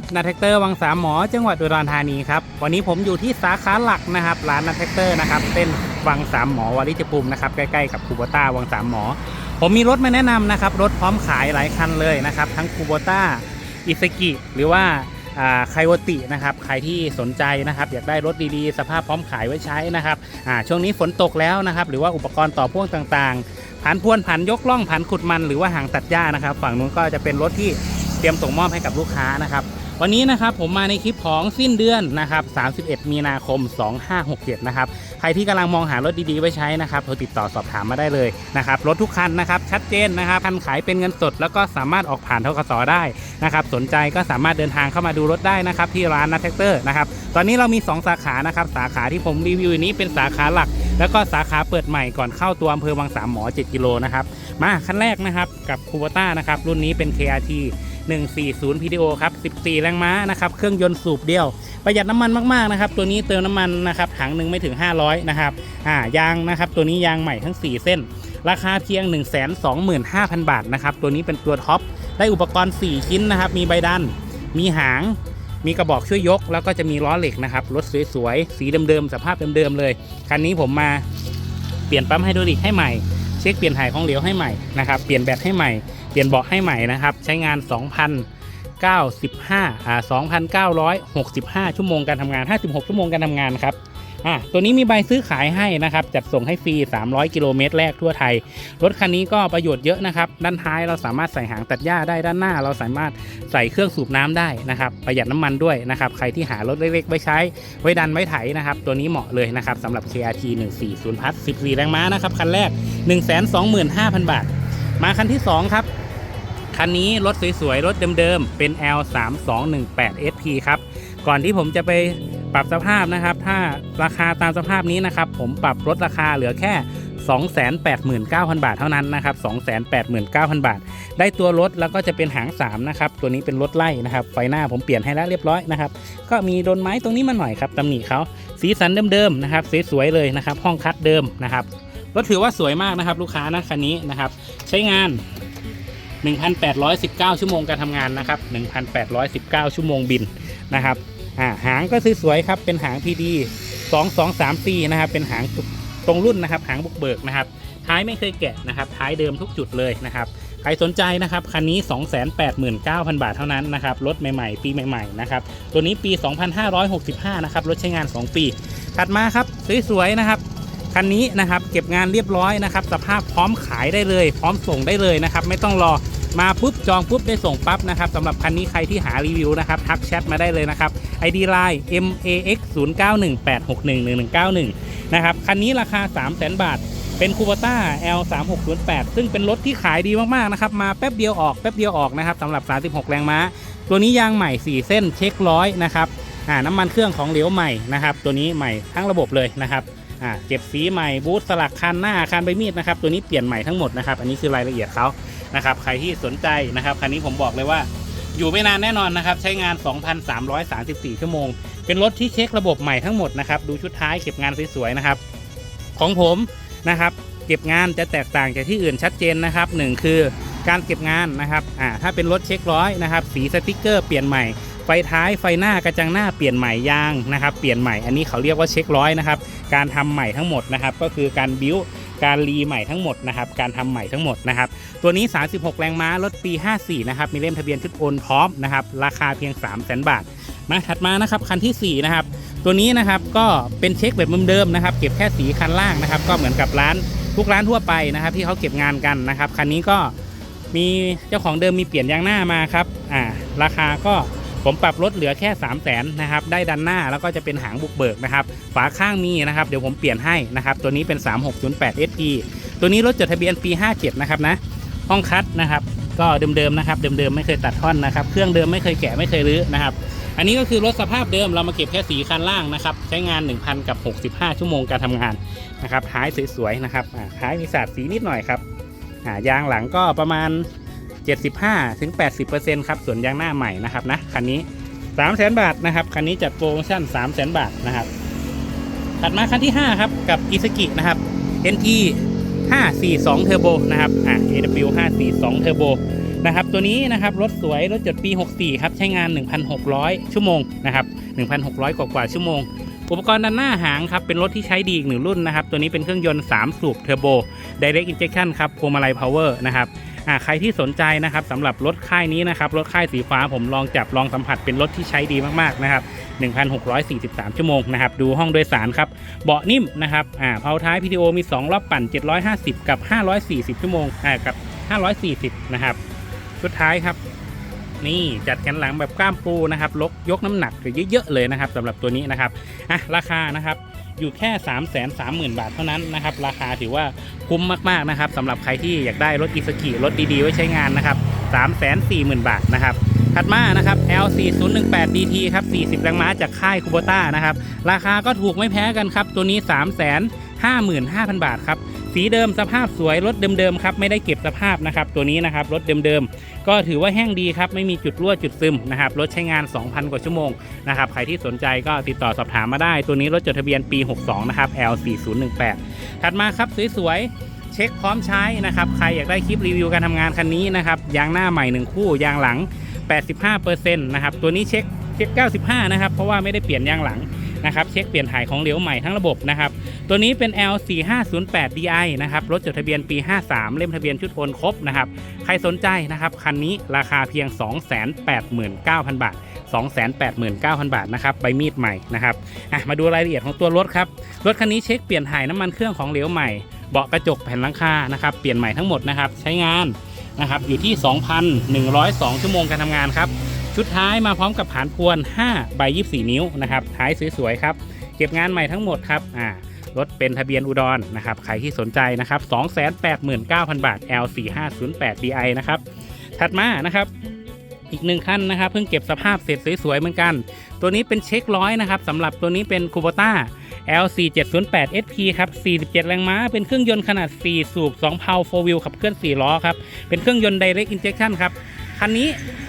บนาแท็กเตอร์วังสามหมอจังหวัดอุดรธานีครับวันนี้ผมอยู่ที่สาขาหลักนะครับร้านนาแท็กเตอร์นะครับเป็นวังสามหมอวาริจภูมินะครับใกล้ๆกับคูโบต้าวังสามหมอ ผมมีรถมาแนะนำนะครับรถพร้อมขายหลายคันเลยนะครับทั้งคูโบต้าอิสกิหรือว่าไคโอตินะครับใครที่สนใจนะครับ อยากได้รถดีๆ สภาพพร้อมขายไว้ใช้นะครับช่วงนี้ฝนตกแล้วนะครับ หรือว่าอุปกรณ์ต่อพ่วงต่างๆผันพวนผันยกล่องผันขุดมันหรือว่าหางตัดหญ้านะครับ ฝั่งนู้นก็จะเป็นรถที่เตรียมส่งมอบให้กับลูกค้านะครับ วันนี้นะครับผมมาในคลิปของสิ้นเดือนนะครับ 31 มีนาคม 2567 นะครับ ใครที่กำลังมองหารถดีๆไว้ใช้นะครับโทรติดต่อสอบถามมาได้เลยนะครับ รถทุกคันนะครับชัดเจนนะครับ คันขายเป็นเงินสด แล้วก็สามารถออกผ่านทกสได้นะครับ สนใจก็สามารถเดินทางเข้ามาดูรถได้นะครับที่ร้านนัทแท็กเตอร์นะครับ ตอนนี้เรามี 2 สาขานะครับ สาขาที่ผมรีวิวนี้เป็นสาขาหลัก แล้วก็สาขาเปิดใหม่ก่อนเข้าตัวอำเภอวังสามหมอ 7 กิโลนะครับ มาคันแรกนะครับกับคูโบต้านะครับรุ่นนี้เป็น KRT 140 PDO ครับ 14 แรงม้านะครับเครื่องยนต์สูบเดียว ประหยัดน้ำมันมากๆนะครับตัวนี้เติมน้ำมันนะครับถังหนึ่งไม่ถึง 500 นะครับอ่ายางนะครับตัวนี้ยางใหม่ทั้ง 4 เส้น ราคาเพียง 125,000 บาทนะครับตัวนี้เป็นตัวท็อปได้อุปกรณ์ 4 ชิ้นนะครับมีใบดัน มีหางมีกระบอกช่วยยกแล้วก็จะมีล้อเหล็กนะครับรถสวยๆ สีเดิมๆสภาพเดิมๆเลย คันนี้ผมมาเปลี่ยนปั๊มไฮดรอลิกให้ใหม่ เช็คเปลี่ยนถ่ายของเหลวให้ใหม่นะครับเปลี่ยนแบตให้ใหม่ เปลี่ยนเบาะให้ใหม่นะครับ ใช้งาน 2,095อ่า2,965 ชั่วโมงการทำงาน 56 ชั่วโมงการทำงานครับอะตัวนี้มีใบซื้อขายให้นะครับ จัดส่งให้ฟรี 300 กิโลเมตรแรกทั่วไทย รถคันนี้ก็ประโยชน์เยอะนะครับ ด้านท้ายเราสามารถใส่หางตัดหญ้าได้ ด้านหน้าเราสามารถใส่เครื่องสูบน้ำได้นะครับ ประหยัดน้ำมันด้วยนะครับ ใครที่หารถเล็กๆ ไว้ใช้ ไว้ดันไว้ไถนะครับ ตัวนี้เหมาะเลยนะครับสำหรับ KRT 140พัท14แรงม้านะครับ คันแรก 125,000 บาท มาคันที่ 2 ครับ คันนี้รถสวยๆ รถเดิมๆ เป็น L 3 2 1 8 SP ครับ ก่อนที่ผมจะไปปรับสภาพนะครับ ถ้าราคาตามสภาพนี้นะครับ ผมปรับลดราคาเหลือแค่ 289,000 บาทเท่านั้นนะครับ 289,000 บาท ได้ตัวรถแล้วก็จะเป็นหาง 3 นะครับ ตัวนี้เป็นรถไล่นะครับ ไฟหน้าผมเปลี่ยนให้แล้วเรียบร้อยนะครับ ก็มีโดนไม้ตรงนี้มาหน่อยครับตำหนิเขาสีสันเดิมๆนะครับสวยๆเลยนะครับ ห้องคัดเดิมนะครับรถถือว่าสวยมากนะครับ ลูกค้านะคันนี้นะครับ ใช้งาน 1,819 ชั่วโมงการทำงานนะครับ 1,819 ชั่วโมงบินนะครับหางก็สวยๆครับ เป็นหาง PD 2234 นะครับ เป็นหางตรงรุ่นนะครับ หางบุกเบิกนะครับ ท้ายไม่เคยแกะนะครับ ท้ายเดิมทุกจุดเลยนะครับ ใครสนใจนะครับ คันนี้ 289,000 บาทเท่านั้นนะครับ รถใหม่ๆ ปีใหม่ๆ นะครับ ตัวนี้ปี 2565 นะครับ รถใช้งาน 2 ปี ถัดมาครับ สวยๆ นะครับ คันนี้นะครับเก็บงานเรียบร้อยนะครับ สภาพพร้อมขายได้เลย พร้อมส่งได้เลยนะครับ ไม่ต้องรอมาปุ๊บจองปุ๊บได้ส่งปั๊บนะครับสำหรับคันนี้ใครที่หารีวิวนะครับทักแชทมาได้เลยนะครับ ID Line max 0 9 1 8 6 1 1 1 9 1นะครับคันนี้ราคา 3 0 0 0 0 0บาท เป็นคู b ต้า L 3 6 0 8ซึ่งเป็นรถที่ขายดีมากๆนะครับมาแป๊บเดียวออกแป๊บเดียวออกนะครับสำหรับ 36 แรงม้า ตัวนี้ยางใหม่ 4 เส้นเช็คร้อยนะครับน้ำมันเครื่องของเหลวใหม่นะครับตัวนี้ใหม่ทั้งระบบเลยนะครับ อ่าเก็บสีใหม่บูทสลักคันหน้าคันใบมีดนะครับตัวนี้เปลี่ยนใหม่ทั้งหมดนะครับอันนี้คือรายละเอียดเขานะครับใครที่สนใจนะครับคันนี้ผมบอกเลยว่า อยู่ไม่นานแน่นอนนะครับใช้งาน 2,334 ชั่วโมง เป็นรถที่เช็คระบบใหม่ทั้งหมดนะครับดูชุดท้ายเก็บงานสวยๆนะครับของผมนะครับเก็บงานจะแตกต่างจากที่อื่นชัดเจนนะครับหนึ่งคือการเก็บงานนะครับอ่าถ้าเป็นรถเช็คร้อยนะครับสีสติกเกอร์เปลี่ยนใหม่ ฟท้ายไฟหน้ากระจังหน้าเปลี่ยนใหม่ยางนะครับ เปลี่ยนใหม่อันนี้เขาเรียกว่าเช็คร้อยนะครับ การทำใหม่ทั้งหมดนะครับ ก็คือการบิ้วการรีใหม่ทั้งหมดนะครับ การทำใหม่ทั้งหมดนะครับ ตัวนี้ 36 แรงม้ารถปี 54 นะครับ มีเล่มทะเบียนชุดโอนพร้อมนะครับ ราคาเพียง 3 0 0 0 0 0 บาท มาถัดมานะครับคันทีสี่ 4 นะครับ ตัวนี้นะครับก็เป็นเช็คแบบเดิมๆนะครับ เก็บแค่สีคันล่างนะครับ ก็เหมือนกับร้านทุกร้านทั่วไปนะครับ ที่เขาเก็บงานกันนะครับ คันนี้ก็มีเจ้าของเดิมมีเปลี่ยนยางหน้ามาครับ อ่า ราคาก็ ผมปรับลดเหลือแค่ 3 0 0แสนนะครับได้ดันหน้าแล้วก็จะเป็นหางบุกเบิกนะครับฝาข้างมีนะครับเดี๋ยวผมเปลี่ยนให้นะครับตัวนี้เป็น 3608 SP ตัวนี้รถจดทะเบียนปี 57 นะครับนะห้องคัดนะครับก็เดิมๆนะครับเดิมๆไม่เคยตัดท่อนนะครับเครื่องเดิมไม่เคยแกะไม่เคยรื้อนะครับอันนี้ก็คือรถสภาพเดิมเรามาเก็บแค่สีคันล่างนะครับใช้งาน 1,000 กับ 65 ชั่วโมงการทำงานนะครับท้ายสวยๆนะครับท้ายมีสาดสีนิดหน่อยครับยางหลังก็ประมาณ 75ถึง80%ครับส่วนยางหน้าใหม่นะครับนะคันนี้ 3 0 0 0 0 0 บาทนะครับคันนี้จัดโปรโมชั่น 3 0 0 0 0 0 บาทนะครับถัดมาคันที่ 5 ครับกับ i s u k i นะครับ NT 542 Turbo นะครับอ่า AW 542 Turbo นะครับตัวนี้นะครับรถสวยรถจดปี 64 ครับใช้งาน 1,600 ชั่วโมงนะครับ 1,600 กว่ากว่าชั่วโมง อุปกรณ์ด้านหน้าหางครับเป็นรถที่ใช้ดีอีกหนึ่งรุ่นนะครับ ตัวนี้เป็นเครื่องยนต์ 3 สูบเทอร์โบ Direct Injection ครับพวงมาลัย Power นะครับ ใครที่สนใจนะครับสำหรับรถค่ายนี้นะครับรถค่ายสีฟ้าผมลองจับลองสัมผัสเป็นรถที่ใช้ดีมากๆนะครับ1,643 ชั่วโมงนะครับดูห้องโดยสารครับเบาะนิ่มนะครับอ่าเพาท้าย PTO มี 2 รอบปั่น 750 กับ 540 ชั่วโมงอ่ากับ 540 นะครับสุดท้ายครับ นี่จัดกันหลังแบบกล้ามปูนะครับลกยกน้ำหนักเยอะๆเลยนะครับสำหรับตัวนี้นะครับอะราคานะครับ อยู่แค่ 3 3 0 0 0 0 บาทเท่านั้นนะครับ ราคาถือว่าคุ้มมากๆนะครับสำหรับใครที่อยากได้รถอีสกิรถดีๆ ไว้ใช้งานนะครับ 340,000 บาทนะครับถัดมานะครับ L4018 DT ครับ 40 แรงม้าจากค่ายคูโบต้านะครับ ราคาก็ถูกไม่แพ้กันครับ ตัวนี้ 355,000 บาทครับ สีเดิมสภาพสวยรถเดิมๆครับไม่ได้เก็บสภาพนะครับตัวนี้นะครับรถเดิมๆก็ถือว่าแห้งดีครับไม่มีจุดรั่วจุดซึมนะครับรถใช้งาน 2,000 กว่าชั่วโมงนะครับใครที่สนใจก็ติดต่อสอบถามมาได้ ตัวนี้รถจดทะเบียนปี 62 นะครับ L4018 ถัดมาครับสวยๆเช็คพร้อมใช้นะครับใครอยากได้คลิปรีวิวการทำงานคันนี้นะครับยางหน้าใหม่ 1 คู่ยางหลัง 85%นะครับตัวนี้เช็คเช็ค 95 นะครับเพราะว่าไม่ได้เปลี่ยนยางหลัง นะครับเช็คเปลี่ยนถ่ายของเหลวใหม่ทั้งระบบนะครับตัวนี้เป็น L4508DI นะครับรถจดทะเบียนปี 53 เล่มทะเบียนชุดโอนครบนะครับใครสนใจนะครับคันนี้ราคาเพียง 289,000 บาท 289,000 บาทนะครับใบมีดใหม่นะครับมาดูรายละเอียดของตัวรถครับรถคันนี้เช็คเปลี่ยนถ่ายน้ำมันเครื่องของเหลวใหม่เบาะกระจกแผ่นหลังคานะครับเปลี่ยนใหม่ทั้งหมดนะครับใช้งานนะครับอยู่ที่ 2,102 ชั่วโมงการทำงานครับ ชุดท้ายมาพร้อมกับผานพวน 5 ใบ 24 นิ้วนะครับท้ายสวยๆครับ เก็บงานใหม่ทั้งหมดครับอ่ารถเป็นทะเบียนอุดรนะครับใครที่สนใจนะครับ 289,000 บาท L4508DI นะครับถัดมานะครับอีกหนึ่งคันนะครับเพิ่งเก็บสภาพเสร็จสวยๆเหมือนกัน ตัวนี้เป็นเช็คร้อยนะครับสำหรับตัวนี้เป็นคูโบต้า L4708 SP ครับ 47 แรงม้า เป็นเครื่องยนต์ขนาด 4 สูบ 2 เพา4 wheel ขับเคลื่อน 4 ล้อครับ เป็นเครื่องยนต์ direct injection ครับ คันนี้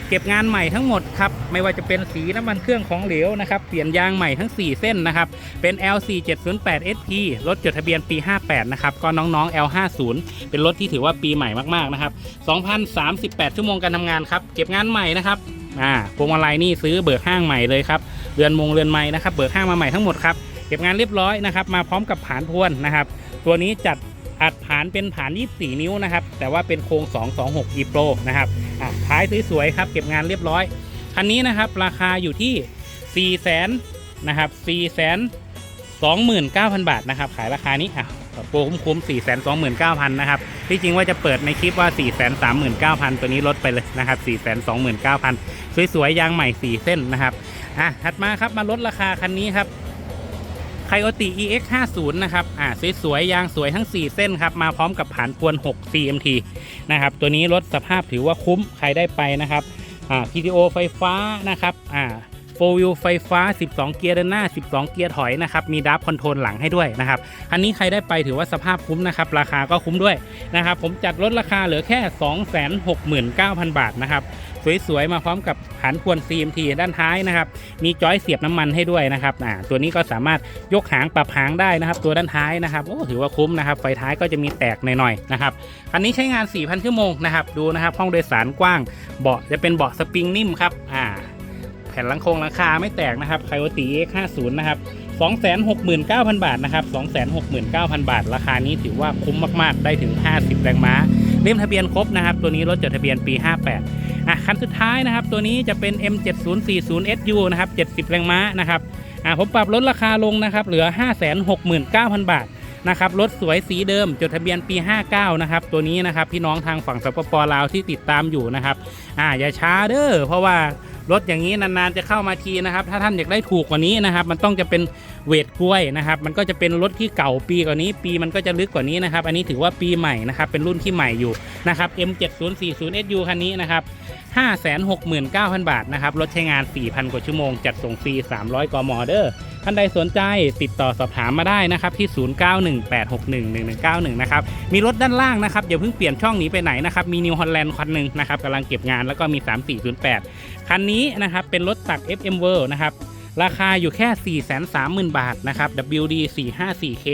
เก็บงานใหม่ทั้งหมดครับ ไม่ว่าจะเป็นสีน้ำมันเครื่องของเหลวนะครับ เปลี่ยนยางใหม่ทั้ง 4 เส้นนะครับ เป็น L4708 SP รถจดทะเบียนปี 58 นะครับ ก็น้องๆ L50 เป็นรถที่ถือว่าปีใหม่มากๆ นะครับ 2,038 ชั่วโมงการทำงานครับ เก็บงานใหม่นะครับ อ่าพวงมาลัยนี่ซื้อเบิกห้างใหม่เลยครับ เรือนมงเรือนไม้นะครับ เบิกห้างมาใหม่ทั้งหมดครับ เก็บงานเรียบร้อยนะครับ มาพร้อมกับผานพวนนะครับ ตัวนี้จัด อัดผานเป็นผาน 24 นิ้วนะครับ แต่ว่าเป็นโครง 226 e Pro นะครับอะท้ายสวยๆครับ เก็บงานเรียบร้อย คันนี้นะครับ ราคาอยู่ที่4 0 0 0 0นะครับ4 2 9 0 0 0 บาทนะครับ ขายราคานี้อะโปรคุ้มๆ4 2 9 0 0 0 นะครับ ที่จริงว่าจะเปิดในคลิปว่า 4 3 9 0 0 0 ตัวนี้ลดไปเลยนะครับ 4 2 9 0 0 0 สวยๆ ยางใหม่ 4 เส้นนะครับ อะ ถัดมาครับ มาลดราคาคันนี้ครับ ไคโอติ EX 50นะครับ อ่า สวยๆ ยางสวยทั้ง 4 เส้นครับ มาพร้อมกับผานพวน 6 CMT นะครับ ตัวนี้รถสภาพถือว่าคุ้ม ใครได้ไปนะครับ อ่า PTO ไฟฟ้านะครับ อ่า โฟวิลไฟฟ้า 12 เกียร์เดินหน้า 12 เกียร์ถอยนะครับมีดับคอนโทรลหลังให้ด้วยนะครับอันนี้ใครได้ไปถือว่าสภาพคุ้มนะครับราคาก็คุ้มด้วยนะครับผมจัดลดราคาเหลือแค่ 269,000 บาทนะครับสวยๆมาพร้อมกับหันพวน CMT ด้านท้ายนะครับมีจอยเสียบน้ำมันให้ด้วยนะครับอ่าตัวนี้ก็สามารถยกหางปรับหางได้นะครับ ตัวด้านท้ายนะครับโอ้ถือว่าคุ้มนะครับไฟท้ายก็จะมีแตกหน่อยๆนะครับคันนี้ใช้งาน 4,000 ชั่วโมงนะครับดูนะครับห้องโดยสารกว้างเบาะจะเป็นเบาะสปริงนิ่มครับอ่า แผ่นหลังโคงหลังคาไม่แตกนะครับไคโอติ X50 นะครับ269,000 บาทนะครับ269,000 บาท ราคานี้ถือว่าคุ้มมากๆ ได้ถึง 50 แรงม้า เล่มทะเบียนครบนะครับ ตัวนี้รถจดทะเบียนปี 58อะคันสุดท้ายนะครับ ตัวนี้จะเป็น M7040SU นะครับ70 แรงม้านะครับอะผมปรับลดราคาลงนะครับ เหลือ 569,000 บาท นะครับรถสวยสีเดิม จดทะเบียนปี 59 นะครับ ตัวนี้นะครับพี่น้องทางฝั่งสปปลาวที่ติดตามอยู่นะครับอ่าอย่าช้าเด้อเพราะว่ารถอย่างนี้นานๆจะเข้ามาทีนะครับ ถ้าท่านอยากได้ถูกกว่านี้นะครับ มันต้องจะเป็นเวทกล้วยนะครับ มันก็จะเป็นรถที่เก่าปีกว่านี้ ปีมันก็จะลึกกว่านี้นะครับ อันนี้ถือว่าปีใหม่นะครับ เป็นรุ่นที่ใหม่อยู่นะครับ M7040SU คันนี้นะครับ 569,000 บาทนะครับรถใช้งาน 4,000 กว่าชั่วโมง จัดส่งฟรี 300 กมเดอร์ท่านใดสนใจติดต่อสอบถามมาได้นะครับที่ 0918611191 นะครับมีรถด้านล่างนะครับอย่าเพิ่งเปลี่ยนช่องหนีไปไหนนะครับมีนิวฮอลแลนด์คันหนึ่งนะครับกำลังเก็บงานแล้วก็มี 3408 คันนี้นะครับเป็นรถตัก FM World นะครับ ราคาอยู่แค่ 4 3 0 0 0 0 บาทนะครับ WD 454K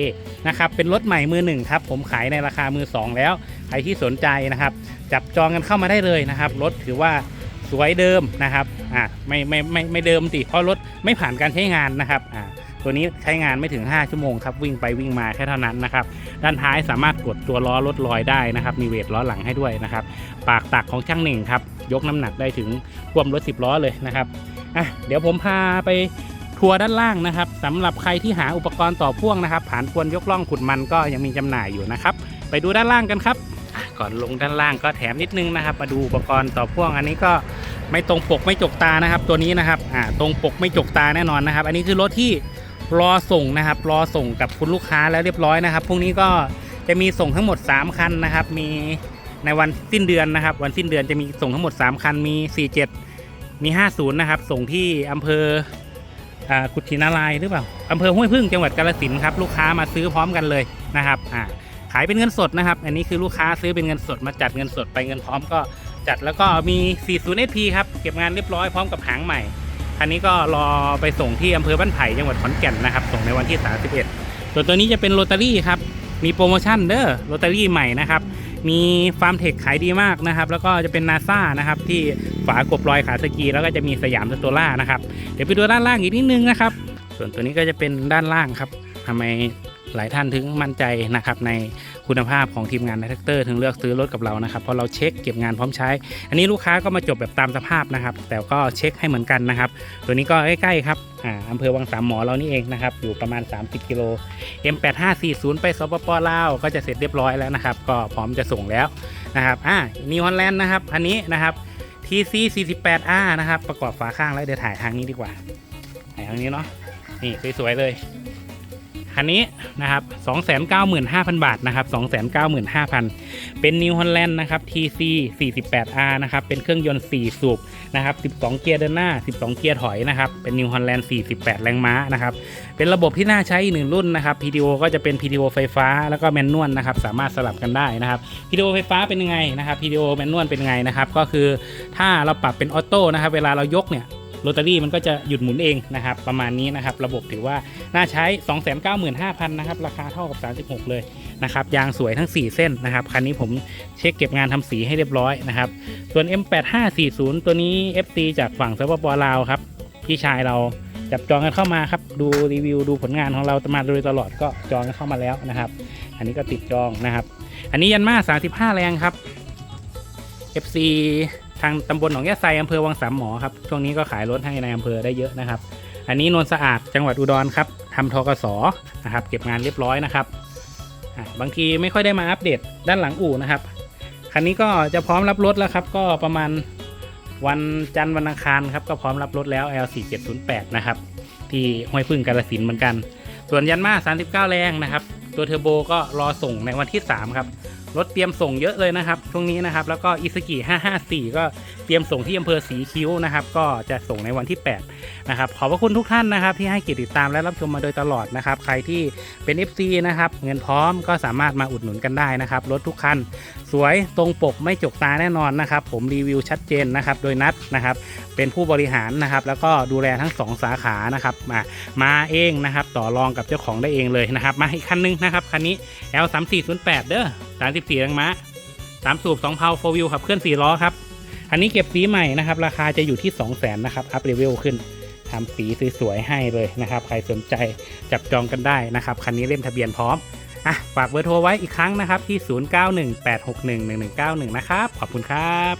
นะครับเป็นรถใหม่มือหนึ่งครับ ผมขายในราคามือ 2 แล้ว ใครที่สนใจนะครับ จับจองกันเข้ามาได้เลยนะครับ รถถือว่าสวยเดิมนะครับอ่าไม่ไม่ไม่ไม่เดิมติเพราะรถไม่ผ่านการใช้งานนะครับอ่าตัวนี้ใช้งานไม่ถึง 5 ชั่วโมงครับ วิ่งไปวิ่งมาแค่เท่านั้นนะครับ ด้านท้ายสามารถกดตัวล้อลดลอยได้นะครับ มีเวทล้อหลังให้ด้วยนะครับ ปากตักของช่างหนึ่งครับ ยกน้ำหนักได้ถึงท่วมรถ 10 ล้อเลยนะครับ อะเดี๋ยวผมพาไปทัวร์ด้านล่างนะครับสำหรับใครที่หาอุปกรณ์ต่อพ่วงนะครับ ผ่านพวนยกล่องขุดมันก็ยังมีจำหน่ายอยู่นะครับ ไปดูด้านล่างกันครับก่อนลงด้านล่างก็แถมนิดนึงนะครับ มาดูอุปกรณ์ต่อพ่วงอันนี้ก็ไม่ตรงปกไม่จกตานะครับ ตัวนี้นะครับอ่าตรงปกไม่จกตาแน่นอนนะครับ อันนี้คือรถที่รอส่งนะครับ รอส่งกับคุณลูกค้าแล้วเรียบร้อยนะครับพรุ่งนี้ก็จะมีส่งทั้งหมด 3 คันนะครับ มีในวันสิ้นเดือนนะครับ วันสิ้นเดือนจะมีส่งทั้งหมด 3 คันมี 47 มี 50 นะครับ ส่งที่อำเภออ่ากุชินารายหรือเปล่าอำเภอห้วยพึ่งจังหวัดกาฬสินธุ์ครับ ลูกค้ามาซื้อพร้อมกันเลยนะครับขายเป็นเงินสดนะครับ อันนี้คือลูกค้าซื้อเป็นเงินสดมาจัดเงินสดไปเงินพร้อมก็จัดแล้วก็มี 40 SP ครับ เก็บงานเรียบร้อยพร้อมกับหางใหม่ อันนี้ก็รอไปส่งที่อำเภอบ้านไผ่จังหวัดขอนแก่นนะครับ ส่งในวันที่ 31ส่วนตัวนี้จะเป็นโรตารี่ครับ มีโปรโมชั่นเด้อโรตารี่ใหม่นะครับ มีฟาร์มเทคขายดีมากนะครับ แล้วก็จะเป็นนาซานะครับที่ฝากบรอยขาสกี แล้วก็จะมีสยามสโตล่านะครับ เดี๋ยวไปดูด้านล่างอีกนิดนึงนะครับ ส่วนตัวนี้ก็จะเป็นด้านล่างครับทำไมหลายท่านถึงมั่นใจนะครับใน คุณภาพของทีมงานแท็กเตอร์ถึงเลือกซื้อรถกับเรานะครับเพราะเราเช็คเก็บงานพร้อมใช้ อันนี้ลูกค้าก็มาจบแบบตามสภาพนะครับ แต่ก็เช็คให้เหมือนกันนะครับ ตัวนี้ก็ใกล้ๆครับอ่าอำเภอวังสามหมอเรานี่เองนะครับ อยู่ประมาณ 30 กิโล M8540 ไปสปปลาวก็จะเสร็จเรียบร้อยแล้วนะครับ ก็พร้อมจะส่งแล้วนะครับอ่านิวฮอลแลนด์นะครับอันนี้นะครับ TC 48R นะครับ ประกอบฝาข้างแล้วเดี๋ยวถ่ายทางนี้ดีกว่าถ่ายทางนี้เนาะนี่สวยๆเลย คันนี้นะครับ295,000 บาทนะครับ295,000 เป็น New Holland นะครับ TC 48R นะครับ เป็นเครื่องยนต์ 4 สูบนะครับ 12 เกียร์เดินหน้า 12 เกียร์ถอยนะครับ เป็น New Holland 48 แรงม้านะครับ เป็นระบบที่น่าใช้อีกหนึ่งรุ่นนะครับ PTO ก็จะเป็น PTO ไฟฟ้าแล้วก็แมนนวลนะครับ สามารถสลับกันได้นะครับ PTO ไฟฟ้าเป็นยังไงนะครับ PTO แมนนวลเป็นยังไงนะครับ ก็คือถ้าเราปรับเป็นออโต้นะครับ เวลาเรายกเนี่ย โรตารี่มันก็จะหยุดหมุนเองนะครับ ประมาณนี้นะครับ ระบบถือว่าน่าใช้ 295,000นะครับราคาเท่ากับ 36 เลยนะครับยางสวยทั้ง 4 เส้นนะครับคันนี้ผมเช็คเก็บงานทำสีให้เรียบร้อยนะครับส่วน M8540 ตัวนี้ FT จากฝั่งสปปลาวครับพี่ชายเราจับจองกันเข้ามาครับดูรีวิวดูผลงานของเรามาโดยตลอดก็จองกันเข้ามาแล้วนะครับ อันนี้ก็ติดจองนะครับ อันนี้ยันมา35 แรงครับ FC ทางตำบลหนองยะไซอำเภอวังสามหมอครับช่วงนี้ก็ขายรถให้ในอำเภอได้เยอะนะครับ อันนี้นนสะอาดจังหวัดอุดรครับทำทกสนะครับ เก็บงานเรียบร้อยนะครับบางทีไม่ค่อยได้มาอัปเดตด้านหลังอู่นะครับคันนี้ก็จะพร้อมรับรถแล้วครับ ก็ประมาณวันจันทร์วันอังคารครับก็พร้อมรับรถแล้ว L4708 นะครับที่ห้วยพึ่งกาลสินธุ์เหมือนกัน ส่วนยันมา39 แรงนะครับ ตัวเทอร์โบก็รอส่งในวันที่ 3 ครับ รถเตรียมส่งเยอะเลยนะครับช่วงนี้นะครับ แล้วก็อิสกิ 554 ก็เตรียมส่งที่อำเภอสีคิ้วนะครับ ก็จะส่งในวันที่ 8 นะครับ ขอบพระคุณทุกท่านนะครับ ที่ให้เกียรติติดตามและรับชมมาโดยตลอดนะครับ ใครที่เป็น FC นะครับ เงินพร้อมก็สามารถมาอุดหนุนกันได้นะครับ รถทุกคัน สวยตรงปกไม่จกตาแน่นอนนะครับ ผมรีวิวชัดเจนนะครับ โดยนัดนะครับ เป็นผู้บริหารนะครับ แล้วก็ดูแลทั้ง 2 สาขานะครับ มามาเองนะครับ ต่อรองกับเจ้าของได้เองเลยนะครับ มาอีกคันนึงนะครับคันนี้ L 3 4 0 8 เด้อ 34แรงม้า3สูบ2เพาโฟวิวขับเคลื่อน4ล้อครับ อันนี้เก็บสีใหม่นะครับ ราคาจะอยู่ที่ 2 0 0 0 0นนะครับ อัพเลเวลขึ้นทำสีสวยๆให้เลยนะครับ ใครสนใจจับจองกันได้นะครับ คันนี้เล่มทะเบียนพร้อมอะฝากเบอร์โทรไว้อีกครั้งนะครับที่ 0918611191 นะครับ ขอบคุณครับ